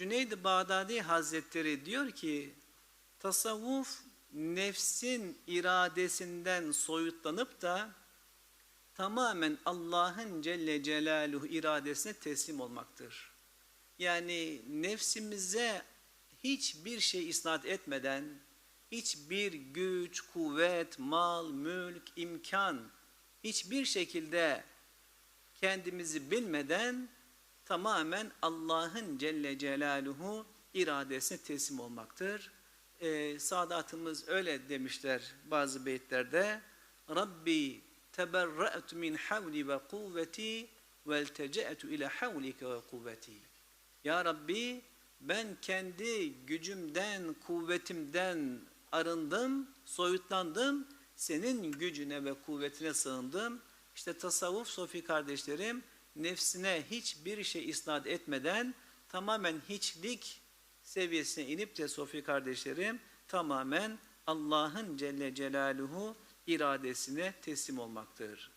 Cüneyd-i Bağdadi Hazretleri diyor ki tasavvuf nefsin iradesinden soyutlanıp da tamamen Allah'ın Celle Celaluhu iradesine teslim olmaktır. Yani nefsimize hiçbir şey isnat etmeden, hiçbir güç, kuvvet, mal, mülk, imkan, hiçbir şekilde kendimizi bilmeden tamamen Allah'ın Celle Celaluhu iradesine teslim olmaktır. Ee, Sadatımız öyle demişler bazı beytlerde. Rabbi teberra'tu min havli ve kuvveti ve iltece'tu ila havlike ve kuvveti. Ya Rabbi ben kendi gücümden, kuvvetimden arındım, soyutlandım. Senin gücüne ve kuvvetine sığındım. İşte tasavvuf sofi kardeşlerim nefsine hiçbir şey isnat etmeden tamamen hiçlik seviyesine inip de kardeşlerim tamamen Allah'ın Celle Celaluhu iradesine teslim olmaktır.